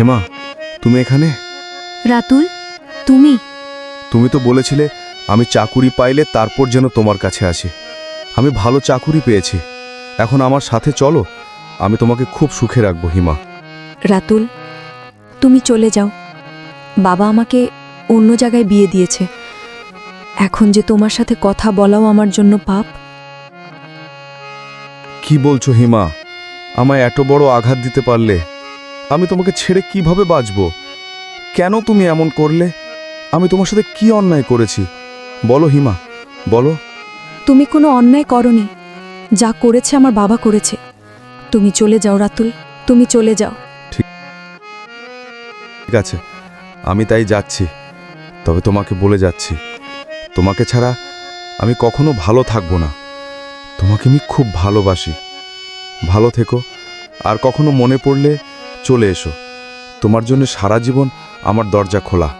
হেমা তুমি এখানে? রাতুল তুমি? তুমি তো বলেছিলে আমি চাকুরি পাইলে তারপর যেন তোমার কাছে আসি। আমি ভালো চাকুরি পেয়েছি। এখন আমার সাথে চলো আমি তোমাকে খুব সুখে রাখব হিমা। রাতুল তুমি চলে যাও। বাবা আমাকে অন্য জায়গায় বিয়ে দিয়েছে। এখন যে তোমার সাথে কথা বলাও আমার জন্য পাপ। কি বলছো হিমা? আমায় এত বড় আঘাত দিতে পারলে? আমি তোমাকে ছেড়ে কীভাবে বাঁচবো? কেন তুমি এমন করলে? আমি তোমার সাথে কি অন্যায় করেছি? বলো হিমা বলো। তুমি কোনো অন্যায় করনি। যা করেছে আমার বাবা করেছে। তুমি চলে যাও রাতুল। তুমি চলে যাও। ঠিক আছে আমি তাই যাচ্ছি। তবে তোমাকে বলে যাচ্ছি তোমাকে ছাড়া আমি কখনো ভালো থাকব না। তোমাকে আমি খুব ভালোবাসি। ভালো থেকো আর কখনো মনে পড়লে চলে এসো। তোমার জন্য সারা জীবন আমার দরজা খোলা।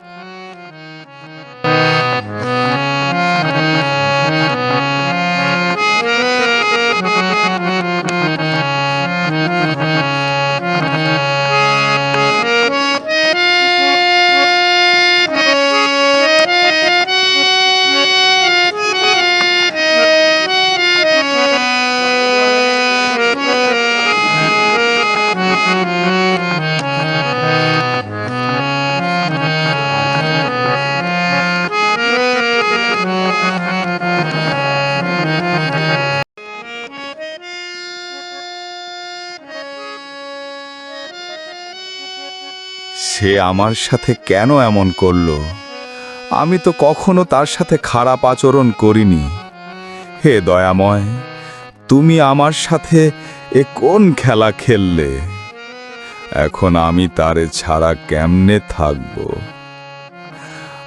সে আমার সাথে কেন এমন করল? আমি তো কখনো তার সাথে খারাপ আচরণ করিনি। হে দয়াময়, তুমি আমার সাথে এ কোন খেলা খেললে? এখন আমি তারে ছাড়া কেমনে থাকব?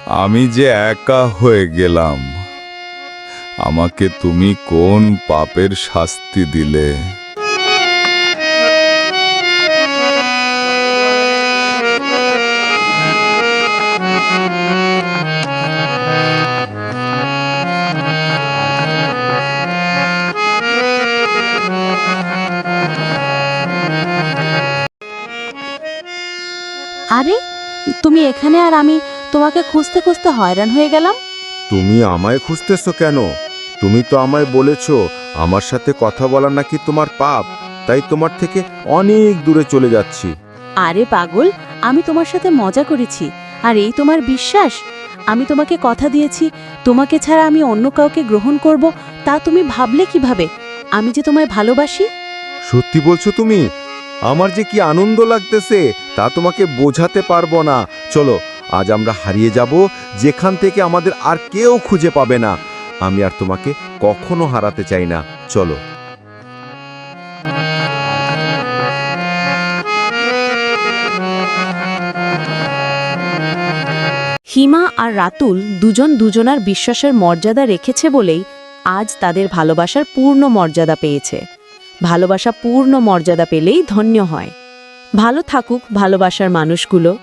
আমি যে একা হয়ে গেলাম। আমাকে তুমি কোন পাপের শাস্তি দিলে? আরে তুমি এখানে আর আমি তোমাকে খুঁজতে খুঁজতে হয়রান হয়ে গেলাম। তুমি আমায় খুঁজতেছো কেন? তুমি তো আমায় বলেছ আমার সাথে কথা বলা নাকি তোমার পাপ তাই তোমার থেকে অনেক দূরে চলে যাচ্ছি। আরে পাগল আমি তোমার সাথে মজা করেছি আর এই তোমার বিশ্বাস? আমি তোমাকে কথা দিয়েছি তোমাকে ছাড়া আমি অন্য কাউকে গ্রহণ করব তা তুমি ভাবলে কীভাবে? আমি যে তোমায় ভালোবাসি? সত্যি বলছো তুমি? আমার যে কি আনন্দ লাগতেছে, তা তোমাকে বোঝাতে পারব না। চলো, আজ আমরা হারিয়ে যাব, যেখান থেকে আমাদের আর কেউ খুঁজে পাবে না। আমি আর তোমাকে কখনো হারাতে চাই না। চলো। হিমা আর রাতুল দুজন দুজনার বিশ্বাসের মর্যাদা রেখেছে বলেই আজ তাদের ভালোবাসার পূর্ণ মর্যাদা পেয়েছে। ভালোবাসা পূর্ণ মর্যাদা পেলেই ধন্য হয়। ভালো থাকুক ভালোবাসার মানুষগুলো।